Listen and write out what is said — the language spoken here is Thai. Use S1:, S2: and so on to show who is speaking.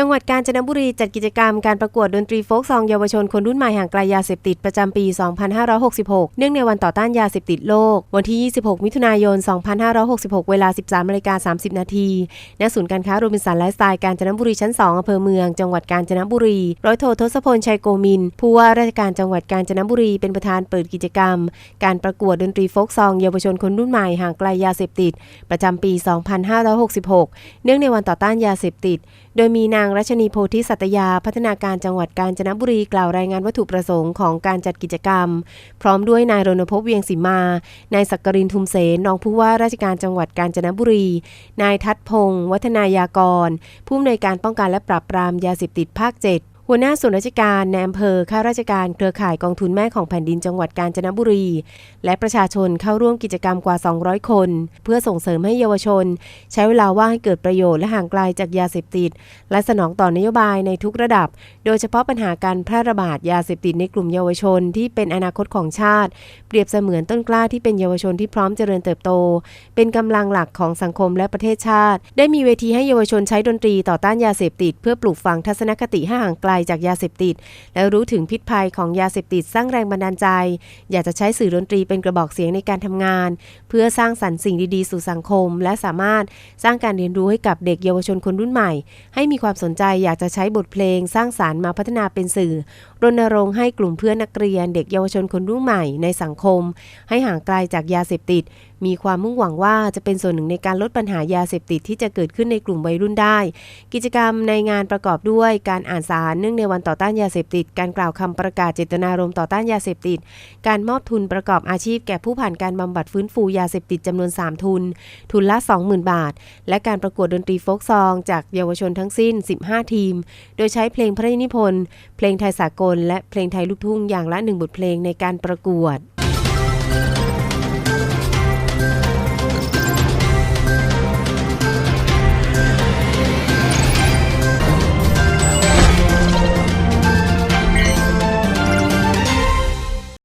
S1: จังหวัดกาญจนบุรีจัดกิจกรรมการประกวดดนตรีโฟกซองเยาวชนคนรุ่นใหม่ห่างไกลยาเสพติดประจำปี 2566 เนื่องในวันต่อต้านยาเสพติดโลก วันที่ 26 มิถุนายน 2566 เวลา 13นาฬิกา30 นาทีณศูนย์การค้าโรบินสันไลฟ์สไตล์กาญจนบุรีชั้น 2อำเภอเมืองจังหวัดกาญจนบุรี ร้อยโททศพลชัยโกมิน ผู้ว่าราชการจังหวัดกาญจนบุรีเป็นประธานเปิดกิจกรรม การประกวดดนตรีโฟกซองเยาวชนคนรุ่นใหม่ห่างไกลยาเสพติด ประจำปี 2566 เนื่องในวันต่อต้านยาเสพติด โดยมีนางรัชนีโพธิสัตยาพัฒนาการจังหวัดกาญจนบุรีกล่าวรายงานวัตถุประสงค์ของการจัดกิจกรรม พร้อมด้วยนายรณพพเวียงศิมา นายสักกรินทุมเสนรองผู้ว่าราชการจังหวัดกาญจนบุรี นายทัดพงศ์วัฒนายากร ผู้อำนวยการป้องกันและปราบปรามยาเสพติดภาค 7 หัวหน้าส่วนราชการในอำเภอข้าราชการเครือข่ายกองทุนแม่ของแผ่นดินจังหวัดกาญจนบุรี และประชาชนเข้าร่วมกิจกรรมกว่า 200 คน เพื่อส่งเสริมให้เยาวชน ใช้เวลาว่างให้เกิดประโยชน์และห่างไกลจากยาเสพติด และสนองต่อนโยบายในทุกระดับ โดยเฉพาะปัญหาการแพร่ระบาดยาเสพติดในกลุ่มเยาวชนที่เป็นอนาคตของชาติ เปรียบเสมือนต้นกล้าที่เป็นเยาวชนที่พร้อมเจริญเติบโต เป็นกำลังหลักของสังคมและประเทศชาติ ได้มีเวทีให้เยาวชนใช้ดนตรีต่อต้านยาเสพติด เพื่อปลูกฝังทัศนคติให้ห่างไกลจากยาเสพติด และรู้ถึงพิษภัยของยาเสพติดสร้างแรงบันดาลใจ อยากจะใช้สื่อดนตรีเป็นกระบอกเสียงในการทำงาน เพื่อสร้างสรรค์สิ่งดีๆ สู่สังคม และสามารถสร้างการเรียนรู้ให้กับเด็กเยาวชนคนรุ่นใหม่ ให้มีความสนใจอยากจะใช้บทเพลง สร้างสารรค์มาพัฒนาเป็นสื่อ รณรงค์ให้กลุ่มเพื่อนนักเรียน เด็กเยาวชนคนรุ่นใหม่ในสังคม ให้ห่างไกลจากยาเสพติดมีความมุ่งหวังว่าจะเป็นส่วนหนึ่งในการลดปัญหายาเสพติดที่จะเกิดขึ้นในกลุ่มวัยรุ่นได้ กิจกรรมในงานประกอบด้วยการอ่านสารเนื่องในวันต่อต้านยาเสพติด การกล่าวคำประกาศเจตนารมณ์ต่อต้านยาเสพติด การมอบทุนประกอบอาชีพแก่ผู้ผ่านการบำบัดฟื้นฟูยาเสพติดจำนวน 3 ทุน ทุนละ 20,000 บาท และการประกวดดนตรีโฟกซอง จากเยาวชนทั้งสิ้น 15 ทีม โดยใช้เพลงพระราชนิพนธ์ เพลงไทยสากล และเพลงไทยลูกทุ่งอย่างละหนึ่งบทเพลงในการประกวด